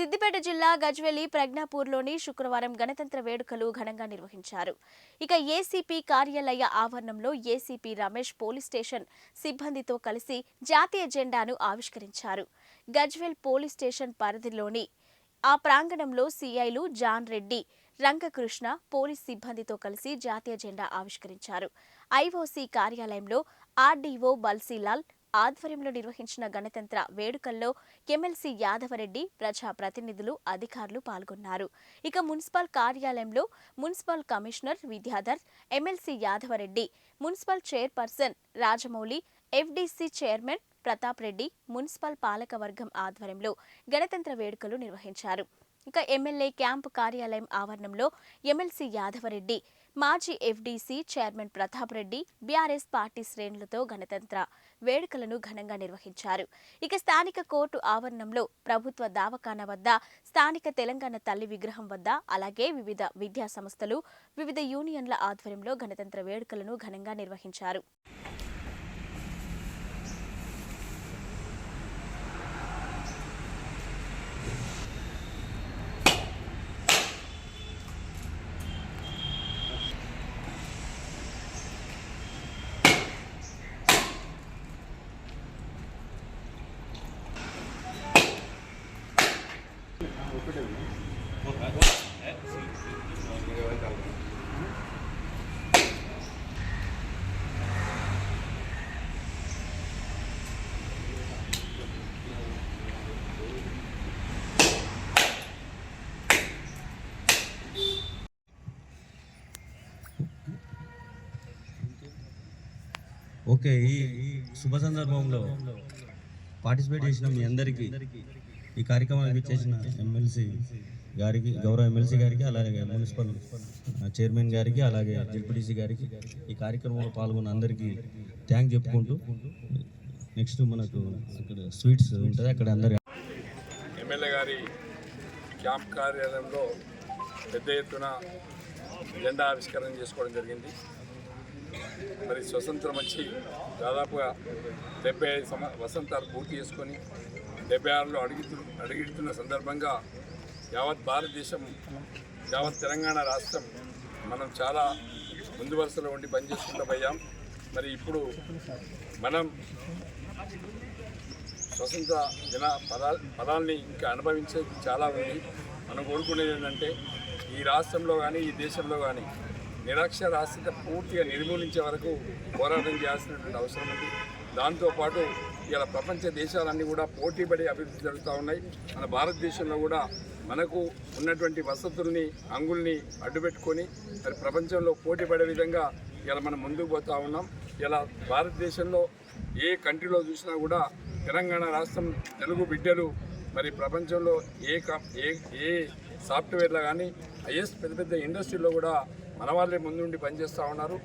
సిద్దిపేట జిల్లా గజ్వెలి ప్రజ్ఞాపూర్లోని శుక్రవారం గణతంత్ర వేడుకలు ఘనంగా నిర్వహించారు. ఇక ఏసీపీ కార్యాలయ ఆవరణంలో ఏసీపీ రమేష్ పోలీస్ స్టేషన్ సిబ్బందితో కలిసి జాతీయ జెండాను ఆవిష్కరించారు. గజ్వెల్ పోలీస్ స్టేషన్ పరిధిలోని ఆ ప్రాంగణంలో సీఐలు జాన్ రెడ్డి రంగకృష్ణ పోలీస్ సిబ్బందితో కలిసి జాతీయ జెండా ఆవిష్కరించారు. ఐఓసీ కార్యాలయంలో ఆర్డీఓ బల్సీలాల్ ఆధ్వర్యంలో నిర్వహించిన గణతంత్ర వేడుకల్లో ఎమ్మెల్సీ యాదవరెడ్డి ప్రజా ప్రతినిధులు అధికారులు పాల్గొన్నారు. ఇక మున్సిపల్ కార్యాలయంలో municipal commissioner Vidyadhar MLC Yadava Reddy municipal chairperson Rajamouli FDC chairman Pratap Reddy municipal పాలకవర్గం ఆధ్వర్యంలో గణతంత్ర వేడుకలు నిర్వహించారు. ఇక ఎమ్మెల్యే క్యాంపు కార్యాలయం ఆవరణంలో ఎమ్మెల్సీ యాదవరెడ్డి మాజీ FDC chairman Pratap Reddy BRS party శ్రేణులతో గణతంత్ర వేడుకలను ఘనంగా నిర్వహించారు. ఇక స్థానిక కోర్టు ఆవరణంలో ప్రభుత్వ దావఖాన వద్ద స్థానిక తెలంగాణ తల్లి విగ్రహం వద్ద అలాగే వివిధ విద్యా సంస్థలు వివిధ యూనియన్ల ఆధ్వర్యంలో గణతంత్ర వేడుకలను ఘనంగా నిర్వహించారు. ఓకే ఈ శుభ సందర్భంలో పార్టిసిపేట్ చేసిన మీ అందరికీ ఈ కార్యక్రమానికి చేసిన ఎమ్మెల్సీ గారికి గౌరవ ఎమ్మెల్సీ గారికి అలాగే మున్సిపల్ చైర్మన్ గారికి అలాగే జెడ్పీటీసీ గారికి ఈ కార్యక్రమంలో పాల్గొన్న అందరికీ థ్యాంక్ చెప్పుకుంటూ నెక్స్ట్ మనకు ఇక్కడ స్వీట్స్ ఉంటుంది అక్కడ అందరి ఎమ్మెల్యే గారి క్యాంప్ కార్యాలయంలో పెద్ద ఎత్తున జెండా ఆవిష్కరణ చేసుకోవడం జరిగింది. మరి స్వతంత్రం వచ్చి దాదాపుగా డెబ్బై ఐదు సంవ వసంతాలు పూర్తి చేసుకొని డెబ్బై ఆరులో అడుగుతు అడుగుతున్న సందర్భంగా యావత్ భారతదేశం యావత్ తెలంగాణ రాష్ట్రం మనం చాలా ముందు వరుసలో ఉండి పనిచేసుకుంటూ పోయాం. మరి ఇప్పుడు మనం స్వతంత్ర జన పదా పదాలని ఇంకా అనుభవించేది చాలా ఉంది. మనం కోరుకునేది ఏంటంటే ఈ రాష్ట్రంలో కానీ ఈ దేశంలో కానీ నిరక్షరాస్యత పూర్తిగా నిర్మూలించే వరకు పోరాటం చేయాల్సినటువంటి అవసరం ఉంది. దాంతోపాటు ఇలా ప్రపంచ దేశాలన్నీ కూడా పోటీపడి అభివృద్ధి జరుగుతూ ఉన్నాయి. మన భారతదేశంలో కూడా మనకు ఉన్నటువంటి వసతుల్ని అంగుల్ని అడ్డుపెట్టుకొని మరి ప్రపంచంలో పోటీ పడే విధంగా ఇలా మనం ముందుకు పోతూ ఉన్నాం. ఇలా భారతదేశంలో ఏ కంట్రీలో చూసినా కూడా తెలంగాణ రాష్ట్రం తెలుగు బిడ్డలు మరి ప్రపంచంలో ఏ కం ఏ ఏ సాఫ్ట్వేర్లో కానీ ఐఎస్ పెద్ద పెద్ద ఇండస్ట్రీలో కూడా మన వాళ్ళే ముందుండి పనిచేస్తూ ఉన్నారు.